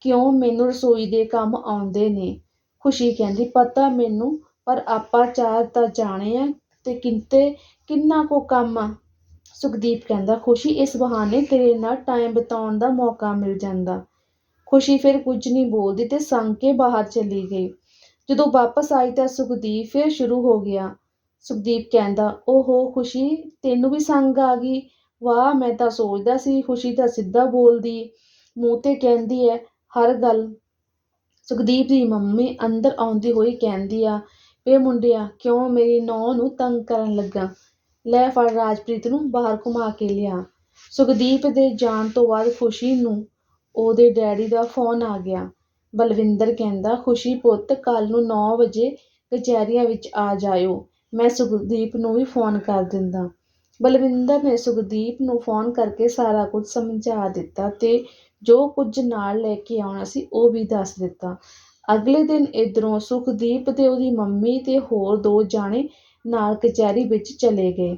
ਕਿਉਂ? ਮੈਨੂੰ ਰਸੋਈ ਦੇ ਕੰਮ ਆਉਂਦੇ ਨੇ। ਖੁਸ਼ੀ ਕਹਿੰਦੀ, ਪਤਾ ਮੈਨੂੰ, ਪਰ ਆਪਾਂ ਚਾਰ ਤਾਂ ਜਾਣੇ ਆ ਤੇ ਕਿੰਤੇ, ਕਿੰਨਾ ਕੋ ਕੰਮ ਆ? ਸੁਖਦੀਪ ਕਹਿੰਦਾ, ਖੁਸ਼ੀ, ਇਸ ਬਹਾਨੇ ਤੇਰੇ ਨਾਲ ਟਾਈਮ ਬਿਤਾਉਣ ਦਾ ਮੌਕਾ ਮਿਲ ਜਾਂਦਾ। ਖੁਸ਼ੀ ਫਿਰ ਕੁਝ ਨਹੀਂ ਬੋਲਦੀ ਤੇ ਸੰਗ ਕੇ ਬਾਹਰ ਚਲੀ ਗਈ। ਜਦੋਂ ਵਾਪਸ ਆਈ ਤਾਂ ਸੁਖਦੀਪ ਫਿਰ ਸ਼ੁਰੂ ਹੋ ਗਿਆ। ਸੁਖਦੀਪ ਕਹਿੰਦਾ, ਓਹੋ, ਖੁਸ਼ੀ, ਤੈਨੂੰ ਵੀ ਸੰਗ ਆ ਗਈ? ਵਾਹ, ਮੈਂ ਤਾਂ ਸੋਚਦਾ ਸੀ ਖੁਸ਼ੀ ਤਾਂ ਸਿੱਧਾ ਬੋਲਦੀ। ਮੂੰਹ ਤੇ ਕਹਿੰਦੀ ਹੈ ਹਰ ਗੱਲ। ਸੁਖਦੀਪ ਦੀ ਮੰਮੀ ਅੰਦਰ ਆਉਂਦੀ ਹੋਈ ਕਹਿੰਦੀ ਆ, ਵੇ ਮੁੰਡਿਆ, ਕਿਉਂ ਮੇਰੀ ਨੌਂ ਨੂੰ ਤੰਗ ਕਰਨ ਲੱਗਾ? ਲੈ ਫੜ ਰਾਜਪ੍ਰੀਤ ਨੂੰ ਬਾਹਰ ਘੁਮਾ ਕੇ ਲਿਆ। ਸੁਖਦੀਪ ਦੇ ਜਾਣ ਤੋਂ ਬਾਅਦ ਖੁਸ਼ੀ ਨੂੰ ਉਹਦੇ ਡੈਡੀ ਦਾ ਫੋਨ ਆ ਗਿਆ। ਬਲਵਿੰਦਰ ਕਹਿੰਦਾ, ਖੁਸ਼ੀ ਪੁੱਤ, ਕੱਲ੍ਹ ਨੂੰ ਨੌ ਵਜੇ ਕਚਹਿਰੀਆਂ ਵਿੱਚ ਆ ਜਾਇਓ। ਮੈਂ ਸੁਖਦੀਪ ਨੂੰ ਵੀ ਫੋਨ ਕਰ ਦਿੰਦਾ। ਬਲਵਿੰਦਰ ਨੇ ਸੁਖਦੀਪ ਨੂੰ ਫੋਨ ਕਰਕੇ ਸਾਰਾ ਕੁਝ ਸਮਝਾ ਦਿੱਤਾ ਤੇ ਜੋ ਕੁਝ ਨਾਲ ਲੈ ਕੇ ਆਉਣਾ ਸੀ ਉਹ ਵੀ ਦੱਸ ਦਿੱਤਾ। ਅਗਲੇ ਦਿਨ ਇਧਰੋਂ ਸੁਖਦੀਪ ਤੇ ਉਹਦੀ ਮੰਮੀ ਤੇ ਹੋਰ ਦੋ ਜਾਣੇ ਨਾਲ ਕਚਹਿਰੀ ਵਿੱਚ ਚਲੇ ਗਏ।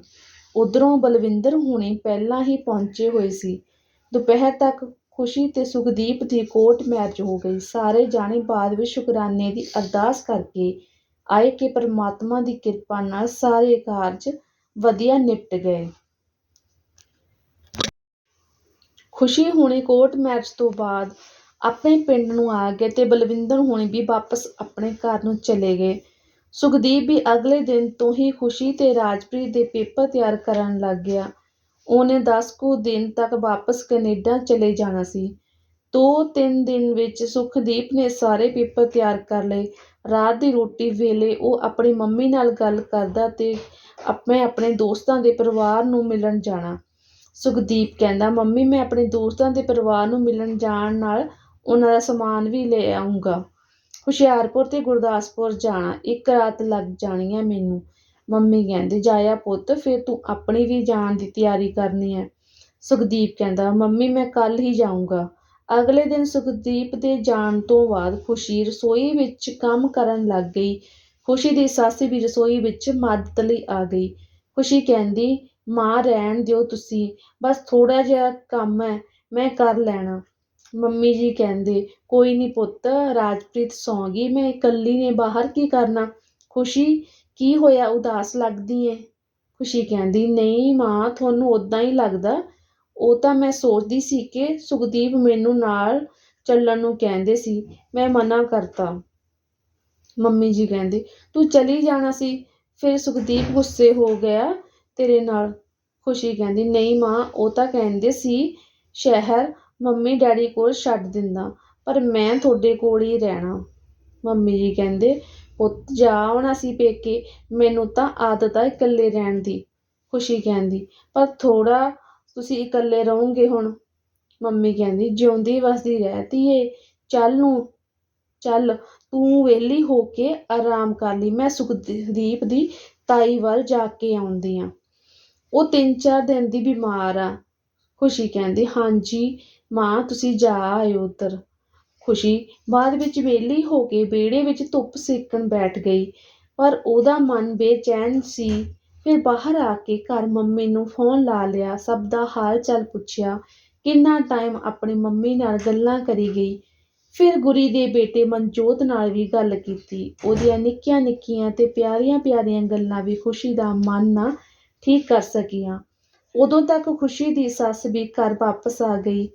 ਉਧਰੋਂ ਬਲਵਿੰਦਰ ਹੁਣੇ ਪਹਿਲਾਂ ਹੀ ਪਹੁੰਚੇ ਹੋਏ ਸੀ। ਦੁਪਹਿਰ ਤੱਕ ਖੁਸ਼ੀ ਤੇ ਸੁਖਦੀਪ ਦੀ ਕੋਰਟ ਮੈਰਿਜ ਹੋ ਗਈ। ਸਾਰੇ ਜਾਣੇ ਬਾਅਦ ਵਿੱਚ ਸ਼ੁਕਰਾਨੇ ਦੀ ਅਰਦਾਸ ਕਰਕੇ ਆਏ ਕਿ ਪਰਮਾਤਮਾ ਦੀ ਕਿਰਪਾ ਨਾਲ ਸਾਰੇ ਕਾਰਜ ਵਧੀਆ ਨਿਪਟ ਗਏ। ਖੁਸ਼ੀ ਹੁਣੇ ਕੋਰਟ ਮੈਰਿਜ ਤੋਂ ਬਾਅਦ ਆਪਣੇ ਪਿੰਡ ਨੂੰ ਆ ਗਏ ਤੇ ਬਲਵਿੰਦਰ ਹੁਣੇ ਵੀ ਵਾਪਸ ਆਪਣੇ ਘਰ ਨੂੰ ਚਲੇ ਗਏ। ਸੁਖਦੀਪ ਵੀ ਅਗਲੇ ਦਿਨ ਤੋਂ ਹੀ ਖੁਸ਼ੀ ਤੇ ਰਾਜਪ੍ਰੀਤ ਦੇ ਪੇਪਰ ਤਿਆਰ ਕਰਨ ਲੱਗ ਗਿਆ। ਉਹਨੇ ਦਸ ਕੁ ਦਿਨ ਤੱਕ ਵਾਪਸ ਕਨੇਡਾ ਚਲੇ ਜਾਣਾ ਸੀ। ਦੋ ਤਿੰਨ ਦਿਨ ਵਿੱਚ ਸੁਖਦੀਪ ਨੇ ਸਾਰੇ ਪੇਪਰ ਤਿਆਰ ਕਰ ਲਏ। ਰਾਤ ਦੀ ਰੋਟੀ ਵੇਲੇ ਉਹ ਆਪਣੀ ਮੰਮੀ ਨਾਲ ਗੱਲ ਕਰਦਾ ਅਤੇ ਆਪਣੇ ਆਪਣੇ ਦੋਸਤਾਂ ਦੇ ਪਰਿਵਾਰ ਨੂੰ ਮਿਲਣ ਜਾਣਾ। ਸੁਖਦੀਪ ਕਹਿੰਦਾ, ਮੰਮੀ, ਮੈਂ ਆਪਣੇ ਦੋਸਤਾਂ ਦੇ ਪਰਿਵਾਰ ਨੂੰ ਮਿਲਣ ਜਾਣ ਨਾਲ ਉਹਨਾਂ ਦਾ ਸਮਾਨ ਵੀ ਲੈ ਆਊਂਗਾ। ਹੁਸ਼ਿਆਰਪੁਰ ਅਤੇ ਗੁਰਦਾਸਪੁਰ ਜਾਣਾ। ਇੱਕ ਰਾਤ ਲੱਗ ਜਾਣੀ ਹੈ ਮੈਨੂੰ। ਮੰਮੀ ਕਹਿੰਦੀ, ਜਾਇਆ ਪੁੱਤ, ਫਿਰ ਤੂੰ ਆਪਣੀ ਵੀ ਜਾਣ ਦੀ ਤਿਆਰੀ ਕਰਨੀ ਹੈ। ਸੁਖਦੀਪ ਕਹਿੰਦਾ, ਮੰਮੀ, ਮੈਂ ਕੱਲ ਹੀ ਜਾਊਂਗਾ। ਅਗਲੇ ਦਿਨ ਸੁਖਦੀਪ ਦੇ ਜਾਣ ਤੋਂ ਬਾਅਦ ਖੁਸ਼ੀ ਰਸੋਈ ਵਿੱਚ ਕੰਮ ਕਰਨ ਲੱਗ ਗਈ। ਖੁਸ਼ੀ ਦੀ ਸੱਸ ਵੀ ਰਸੋਈ ਵਿੱਚ ਮਦਦ ਲਈ ਆ ਗਈ। ਖੁਸ਼ੀ ਕਹਿੰਦੀ, ਮਾਂ, ਰਹਿਣ ਦਿਓ ਤੁਸੀਂ, ਬਸ ਥੋੜਾ ਜਿਹਾ ਕੰਮ ਹੈ, ਮੈਂ ਕਰ ਲੈਣਾ। ਮੰਮੀ ਜੀ ਕਹਿੰਦੇ, ਕੋਈ ਨਹੀਂ ਪੁੱਤ, ਰਾਜਪ੍ਰੀਤ ਸੌਂ ਗਈ, ਮੈਂ ਇਕੱਲੀ ਨੇ ਬਾਹਰ ਕੀ ਕਰਨਾ? ਖੁਸ਼ੀ ਕੀ ਹੋਇਆ? ਉਦਾਸ ਲੱਗਦੀ ਏ। ਖੁਸ਼ੀ ਕਹਿੰਦੀ, ਨਹੀਂ ਮਾਂ, ਤੁਹਾਨੂੰ ਉਦਾਂ ਹੀ ਲੱਗਦਾ। ਉਹ ਤਾਂ ਮੈਂ ਸੋਚਦੀ ਸੀ ਕਿ ਸੁਖਦੀਪ ਮੈਨੂੰ ਨਾਲ ਚੱਲਣ ਨੂੰ ਕਹਿੰਦੇ ਸੀ। ਮੈਂ ਮਨਾ ਕਰਤਾ। ਮੰਮੀ ਜੀ ਕਹਿੰਦੇ, ਤੂੰ ਚਲੀ ਜਾਣਾ ਸੀ। ਫਿਰ ਸੁਖਦੀਪ ਗੁੱਸੇ ਹੋ ਗਿਆ ਤੇਰੇ ਨਾਲ। ਖੁਸ਼ੀ ਕਹਿੰਦੀ, ਨਹੀਂ ਮਾਂ, ਉਹ ਤਾਂ ਕਹਿੰਦੇ ਸੀ, ਸ਼ਹਿਰ ਮੰਮੀ ਡੈਡੀ ਕੋਲ ਛੱਡ ਦਿੰਦਾ, ਪਰ ਮੈਂ ਤੁਹਾਡੇ ਕੋਲ ਹੀ ਰਹਿਣਾ। ਮੰਮੀ ਜੀ ਕਹਿੰਦੇ ਪੁੱਤ, ਜਾ ਆਉਣਾ ਸੀ ਪੇਕੇ, ਮੈਨੂੰ ਤਾਂ ਆਦਤ ਆ ਇਕੱਲੇ ਰਹਿਣ ਦੀ, ਖੁਸ਼ੀ ਕਹਿੰਦੀ। ਪਰ ਥੋੜਾ ਤੁਸੀਂ ਇਕੱਲੇ ਰਹੋਗੇ ਹੁਣ, ਮੰਮੀ ਕਹਿੰਦੀ। ਜਿਉਂਦੀ ਵਸਦੀ ਰਹਿ ਧੀਏ, ਚੱਲ ਨੂੰ, ਚੱਲ, ਤੂੰ ਵਿਹਲੀ ਹੋ ਕੇ ਆਰਾਮ ਕਰ ਲਈ। ਮੈਂ ਸੁਖਦੀਪ ਦੀ ਤਾਈ ਵੱਲ ਜਾ ਕੇ ਆਉਂਦੀ ਆ। ਉਹ ਤਿੰਨ ਚਾਰ ਦਿਨ ਦੀ ਬਿਮਾਰ ਆ, ਖੁਸ਼ੀ ਕਹਿੰਦੀ। ਹਾਂਜੀ, ਮਾਂ, ਤੁਸੀਂ ਜਾ ਆਇਓ ਉੱਧਰ। ਖੁਸ਼ੀ ਬਾਅਦ ਵਿੱਚ ਵਿਹਲੀ ਹੋ ਕੇ ਵਿਹੜੇ ਵਿੱਚ ਧੁੱਪ ਸੇਕਣ ਬੈਠ ਗਈ। ਪਰ ਉਹਦਾ ਮਨ ਬੇਚੈਨ ਸੀ। ਫਿਰ ਬਾਹਰ ਆ ਕੇ ਘਰ ਮੰਮੀ ਨੂੰ ਫੋਨ ਲਾ ਲਿਆ। ਸਭ ਦਾ ਹਾਲ ਚਾਲ ਪੁੱਛਿਆ, ਕਿੰਨਾ ਟਾਈਮ ਆਪਣੀ ਮੰਮੀ ਨਾਲ ਗੱਲਾਂ ਕਰੀ ਗਈ। ਫਿਰ ਗੁਰੀ ਦੇ ਬੇਟੇ ਮਨਜੋਤ ਨਾਲ ਵੀ ਗੱਲ ਕੀਤੀ। ਉਹਦੀਆਂ ਨਿੱਕੀਆਂ ਨਿੱਕੀਆਂ ਤੇ ਪਿਆਰੀਆਂ ਪਿਆਰੀਆਂ ਗੱਲਾਂ ਵੀ ਖੁਸ਼ੀ ਦਾ ਮਨ ਨਾ ਠੀਕ ਕਰ ਸਕੀਆਂ। ਉਦੋਂ ਤੱਕ ਖੁਸ਼ੀ ਦੀ ਸੱਸ ਵੀ ਘਰ ਵਾਪਸ ਆ ਗਈ।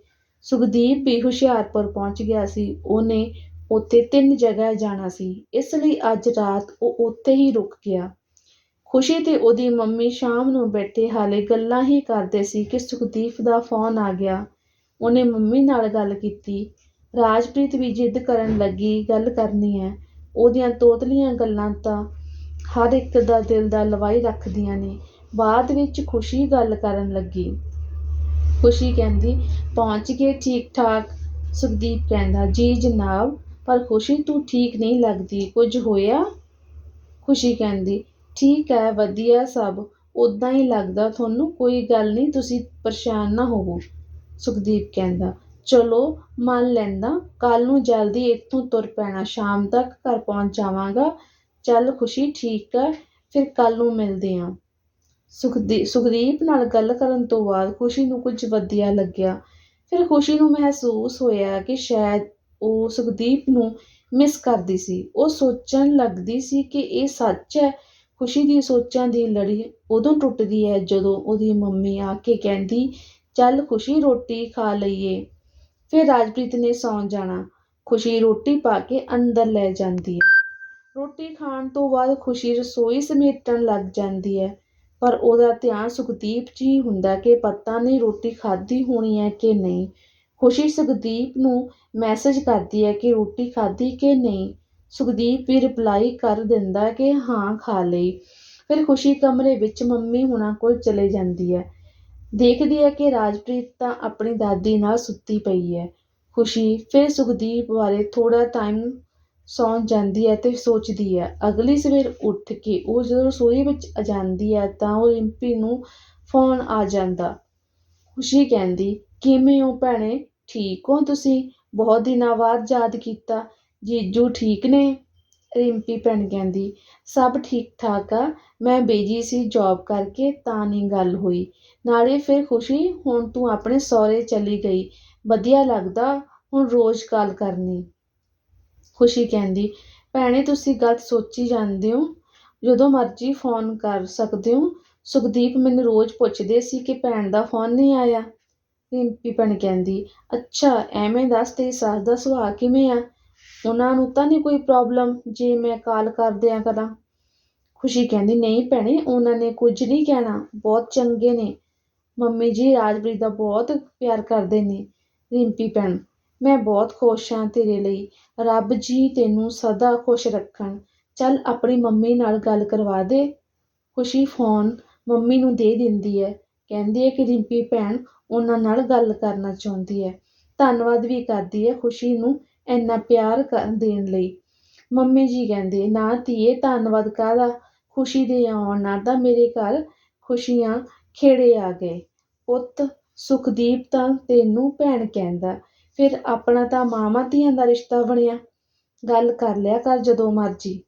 ਸੁਖਦੀਪ ਵੀ ਹੁਸ਼ਿਆਰਪੁਰ ਪਹੁੰਚ ਗਿਆ ਸੀ। ਉਹਨੇ ਉੱਥੇ ਤਿੰਨ ਜਗ੍ਹਾ ਜਾਣਾ ਸੀ। ਇਸ ਲਈ ਅੱਜ ਰਾਤ ਉਹ ਉੱਥੇ ਹੀ ਰੁਕ ਗਿਆ। ਖੁਸ਼ੀ ਤੇ ਉਹਦੀ ਮੰਮੀ ਸ਼ਾਮ ਨੂੰ ਬੈਠੇ ਹਾਲੇ ਗੱਲਾਂ ਹੀ ਕਰਦੇ ਸੀ ਕਿ ਸੁਖਦੀਪ ਦਾ ਫੋਨ ਆ ਗਿਆ। ਉਹਨੇ ਮੰਮੀ ਨਾਲ ਗੱਲ ਕੀਤੀ। ਰਾਜਪ੍ਰੀਤ ਵੀ ਜਿੱਦ ਕਰਨ ਲੱਗੀ, ਗੱਲ ਕਰਨੀ ਹੈ। ਉਹਦੀਆਂ ਤੋਤਲੀਆਂ ਗੱਲਾਂ ਤਾਂ ਹਰ ਇੱਕ ਦਾ ਦਿਲ ਦਾ ਲਵਾਈ ਰੱਖਦੀਆਂ ਨੇ। ਬਾਅਦ ਵਿੱਚ ਖੁਸ਼ੀ ਗੱਲ ਕਰਨ ਲੱਗੀ। ਖੁਸ਼ੀ ਕਹਿੰਦੀ, ਪਹੁੰਚ ਗਏ ਠੀਕ ਠਾਕ, ਸੁਖਦੀਪ ਕਹਿੰਦਾ, ਜੀ ਜਨਾਬ, ਪਰ ਖੁਸ਼ੀ ਤੂੰ ਠੀਕ ਨਹੀਂ ਲੱਗਦੀ, ਕੁਝ ਹੋਇਆ? ਖੁਸ਼ੀ ਕਹਿੰਦੀ, ਠੀਕ ਹੈ, ਵਧੀਆ ਸਭ ਉਦਾਂ ਹੀ ਲੱਗਦਾ, ਤੁਹਾਨੂੰ ਕੋਈ ਗੱਲ ਨਹੀਂ, ਤੁਸੀਂ ਪਰੇਸ਼ਾਨ ਨਾ ਹੋਵੋ। ਸੁਖਦੀਪ ਕਹਿੰਦਾ, ਚਲੋ, ਮੰਨ ਲੈਂਦਾ ਕੱਲ ਨੂੰ ਜਲਦੀ ਇੱਥੋਂ ਤੁਰ ਪੈਣਾ, ਸ਼ਾਮ ਤੱਕ ਘਰ ਪਹੁੰਚ ਜਾਵਾਂਗਾ, ਚੱਲ ਖੁਸ਼ੀ ਠੀਕ ਹੈ, ਫਿਰ ਕੱਲ ਨੂੰ ਮਿਲਦੇ ਹਾਂ। ਸੁਖਦੀ, ਸੁਖਦੀਪ ਨਾਲ ਗੱਲ ਕਰਨ ਤੋਂ ਬਾਅਦ ਖੁਸ਼ੀ ਨੂੰ ਕੁਝ ਵਧੀਆ ਲੱਗਿਆ। ਫਿਰ ਖੁਸ਼ੀ ਨੂੰ ਮਹਿਸੂਸ ਹੋਇਆ ਕਿ ਸ਼ਾਇਦ ਉਹ ਸੁਖਦੀਪ ਨੂੰ ਮਿਸ ਕਰਦੀ ਸੀ। ਉਹ ਸੋਚਣ ਲੱਗਦੀ ਸੀ ਕਿ ਇਹ ਸੱਚ ਹੈ। ਖੁਸ਼ੀ ਦੀ ਸੋਚਾਂ ਦੀ ਲੜੀ ਉਦੋਂ ਟੁੱਟਦੀ ਹੈ ਜਦੋਂ ਉਹਦੀ ਮੰਮੀ ਆ ਕੇ ਕਹਿੰਦੀ, ਚੱਲ ਖੁਸ਼ੀ ਰੋਟੀ ਖਾ ਲਈਏ। ਫਿਰ ਰਾਜਪ੍ਰੀਤ ਨੇ ਸੌਂ ਜਾਣਾ। ਖੁਸ਼ੀ ਰੋਟੀ ਪਾ ਕੇ ਅੰਦਰ ਲੈ ਜਾਂਦੀ ਹੈ। ਰੋਟੀ ਖਾਣ ਤੋਂ ਬਾਅਦ ਖੁਸ਼ੀ ਰਸੋਈ ਸਮੇਟਣ ਲੱਗ ਜਾਂਦੀ ਹੈ। ਪਰ ਉਹਦਾ ਧਿਆਨ ਸੁਖਦੀਪ 'ਚ ਹੀ ਹੁੰਦਾ ਕਿ ਪਤਾ ਨਹੀਂ ਰੋਟੀ ਖਾਧੀ ਹੋਣੀ ਹੈ ਕਿ ਨਹੀਂ। ਖੁਸ਼ੀ ਸੁਖਦੀਪ ਨੂੰ ਮੈਸੇਜ ਕਰਦੀ ਹੈ ਕਿ ਰੋਟੀ ਖਾਧੀ ਕਿ ਨਹੀਂ। ਸੁਖਦੀਪ ਵੀ ਰਿਪਲਾਈ ਕਰ ਦਿੰਦਾ ਕਿ ਹਾਂ, ਖਾ ਲਈ। ਫਿਰ ਖੁਸ਼ੀ ਕਮਰੇ ਵਿੱਚ ਮੰਮੀ ਹੁਣਾਂ ਕੋਲ ਚਲੇ ਜਾਂਦੀ ਹੈ। ਦੇਖਦੀ ਹੈ ਕਿ ਰਾਜਪ੍ਰੀਤ ਤਾਂ ਆਪਣੀ ਦਾਦੀ ਨਾਲ ਸੁੱਤੀ ਪਈ ਹੈ। ਖੁਸ਼ੀ, ਫਿਰ ਸੁਖਦੀਪ ਬਾਰੇ ਥੋੜਾ ਟਾਈਮ ਸੌਂ ਜਾਂਦੀ ਹੈ ਅਤੇ ਸੋਚਦੀ ਹੈ। ਅਗਲੀ ਸਵੇਰ ਉੱਠ ਕੇ ਉਹ ਜਦੋਂ ਰਸੋਈ ਵਿੱਚ ਜਾਂਦੀ ਹੈ ਤਾਂ ਉਹ ਰਿੰਪੀ ਨੂੰ ਫੋਨ ਆ ਜਾਂਦਾ। ਖੁਸ਼ੀ ਕਹਿੰਦੀ, ਕਿਵੇਂ ਹੋ ਭੈਣੇ? ਠੀਕ ਹੋ ਤੁਸੀਂ? ਬਹੁਤ ਦਿਨਾਂ ਬਾਅਦ ਯਾਦ ਕੀਤਾ। ਜੀਜੂ ਠੀਕ ਨੇ? ਰਿੰਪੀ ਭੈਣ ਕਹਿੰਦੀ, ਸਭ ਠੀਕ ਠਾਕ ਆ। ਮੈਂ ਬਿਜ਼ੀ ਸੀ ਜੌਬ ਕਰਕੇ ਤਾਂ ਨਹੀਂ ਗੱਲ ਹੋਈ। ਨਾਲੇ ਫਿਰ ਖੁਸ਼ੀ, ਹੁਣ ਤੂੰ ਆਪਣੇ ਸਹੁਰੇ ਚਲੀ ਗਈ। ਵਧੀਆ ਲੱਗਦਾ। ਹੁਣ ਰੋਜ਼ ਕਾਲ ਕਰਨੀ। ਖੁਸ਼ੀ ਕਹਿੰਦੀ, ਭੈਣੇ, ਤੁਸੀਂ ਗਲਤ ਸੋਚੀ ਜਾਂਦੇ ਹੋ। ਜਦੋਂ ਮਰਜ਼ੀ ਫੋਨ ਕਰ ਸਕਦੇ ਹੋ। ਸੁਖਦੀਪ ਮੈਨੂੰ ਰੋਜ਼ ਪੁੱਛਦੇ ਸੀ ਕਿ ਭੈਣ ਦਾ ਫੋਨ ਨਹੀਂ ਆਇਆ। ਰਿੰਪੀ ਭੈਣ ਕਹਿੰਦੀ, ਅੱਛਾ, ਐਵੇਂ ਦੱਸ ਤੇਰੀ ਸੱਸ ਦਾ ਸੁਭਾਅ ਕਿਵੇਂ ਆ? ਉਹਨਾਂ ਨੂੰ ਤਾਂ ਨਹੀਂ ਕੋਈ ਪ੍ਰੋਬਲਮ ਜੇ ਮੈਂ ਕਾਲ ਕਰ ਦਿਆਂ ਕਰਾਂ? ਖੁਸ਼ੀ ਕਹਿੰਦੀ, ਨਹੀਂ ਭੈਣੇ, ਉਹਨਾਂ ਨੇ ਕੁਝ ਨਹੀਂ ਕਹਿਣਾ। ਬਹੁਤ ਚੰਗੇ ਨੇ। ਮੰਮੀ ਜੀ ਰਾਜਪ੍ਰੀਤ ਦਾ ਬਹੁਤ ਪਿਆਰ ਕਰਦੇ ਨੇ। ਰਿੰਪੀ ਭੈਣ ਮੈਂ ਬਹੁਤ ਖੁਸ਼ ਹਾਂ ਤੇਰੇ ਲਈ। ਰੱਬ ਜੀ ਤੈਨੂੰ ਸਦਾ ਖੁਸ਼ ਰੱਖਣ। ਚੱਲ ਆਪਣੀ ਮੰਮੀ ਨਾਲ ਗੱਲ ਕਰਵਾ ਦੇ। ਖੁਸ਼ੀ ਫੋਨ ਮੰਮੀ ਨੂੰ ਦੇ ਦਿੰਦੀ ਹੈ। ਕਹਿੰਦੀ ਹੈ ਕਿ ਰਿੰਪੀ ਭੈਣ ਉਹਨਾਂ ਨਾਲ ਗੱਲ ਕਰਨਾ ਚਾਹੁੰਦੀ ਹੈ। ਧੰਨਵਾਦ ਵੀ ਕਰਦੀ ਹੈ ਖੁਸ਼ੀ ਨੂੰ ਇੰਨਾ ਪਿਆਰ ਕਰ ਦੇਣ ਲਈ। ਮੰਮੀ ਜੀ ਕਹਿੰਦੇ, ਨਾ ਧੀਏ, ਧੰਨਵਾਦ ਕਾਹਦਾ? ਖੁਸ਼ੀ ਦੇ ਆਉਣ ਨਾਲ ਤਾਂ ਮੇਰੇ ਘਰ ਖੁਸ਼ੀਆਂ ਖੇੜੇ ਆ ਗਏ। ਪੁੱਤ, ਸੁਖਦੀਪ ਤਾਂ ਤੈਨੂੰ ਭੈਣ ਕਹਿੰਦਾ। ਫਿਰ ਆਪਣਾ ਤਾਂ ਮਾਵਾਂ ਧੀਆਂ ਦਾ ਰਿਸ਼ਤਾ ਬਣਿਆ। ਗੱਲ ਕਰ ਲਿਆ ਕਰ ਜਦੋਂ ਮਰਜ਼ੀ।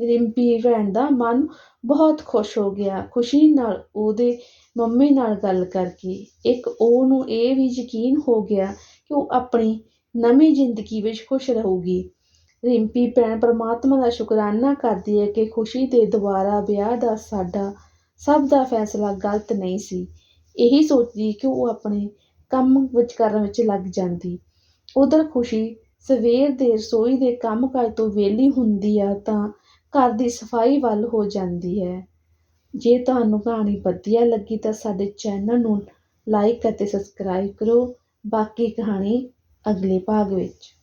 ਰਿੰਪੀ ਭੈਣ ਦਾ ਮਨ ਬਹੁਤ ਖੁਸ਼ ਹੋ ਗਿਆ। ਖੁਸ਼ੀ ਨਾਲ ਉਹਦੇ ਮੰਮੀ ਨਾਲ ਗੱਲ ਕਰਕੇ ਇੱਕ ਉਹਨੂੰ ਇਹ ਵੀ ਯਕੀਨ ਹੋ ਗਿਆ ਕਿ ਉਹ ਆਪਣੀ ਨਵੀਂ ਜ਼ਿੰਦਗੀ ਵਿੱਚ ਖੁਸ਼ ਰਹੂਗੀ। ਰਿੰਪੀ ਭੈਣ ਪਰਮਾਤਮਾ ਦਾ ਸ਼ੁਕਰਾਨਾ ਕਰਦੀ ਹੈ ਕਿ ਖੁਸ਼ੀ ਦੇ ਦੁਬਾਰਾ ਵਿਆਹ ਦਾ ਸਾਡਾ ਸਭ ਦਾ ਫੈਸਲਾ ਗਲਤ ਨਹੀਂ ਸੀ। ਇਹੀ ਸੋਚਦੀ ਕਿ ਉਹ ਆਪਣੇ ਕੰਮ ਵਿੱਚ ਕਰਨ ਵਿੱਚ ਲੱਗ ਜਾਂਦੀ। ਉਧਰ ਖੁਸ਼ੀ ਸਵੇਰ ਦੇ ਰਸੋਈ ਦੇ ਕੰਮ ਕਾਜ ਤੋਂ ਵਿਹਲੀ ਹੁੰਦੀ ਆ ਤਾਂ ਘਰ ਦੀ ਸਫ਼ਾਈ ਵੱਲ ਹੋ ਜਾਂਦੀ ਹੈ। ਜੇ ਤੁਹਾਨੂੰ ਕਹਾਣੀ ਵਧੀਆ ਲੱਗੀ ਤਾਂ ਸਾਡੇ ਚੈਨਲ ਨੂੰ ਲਾਈਕ ਅਤੇ ਸਬਸਕ੍ਰਾਈਬ ਕਰੋ। ਬਾਕੀ ਕਹਾਣੀ ਅਗਲੇ ਭਾਗ ਵਿੱਚ।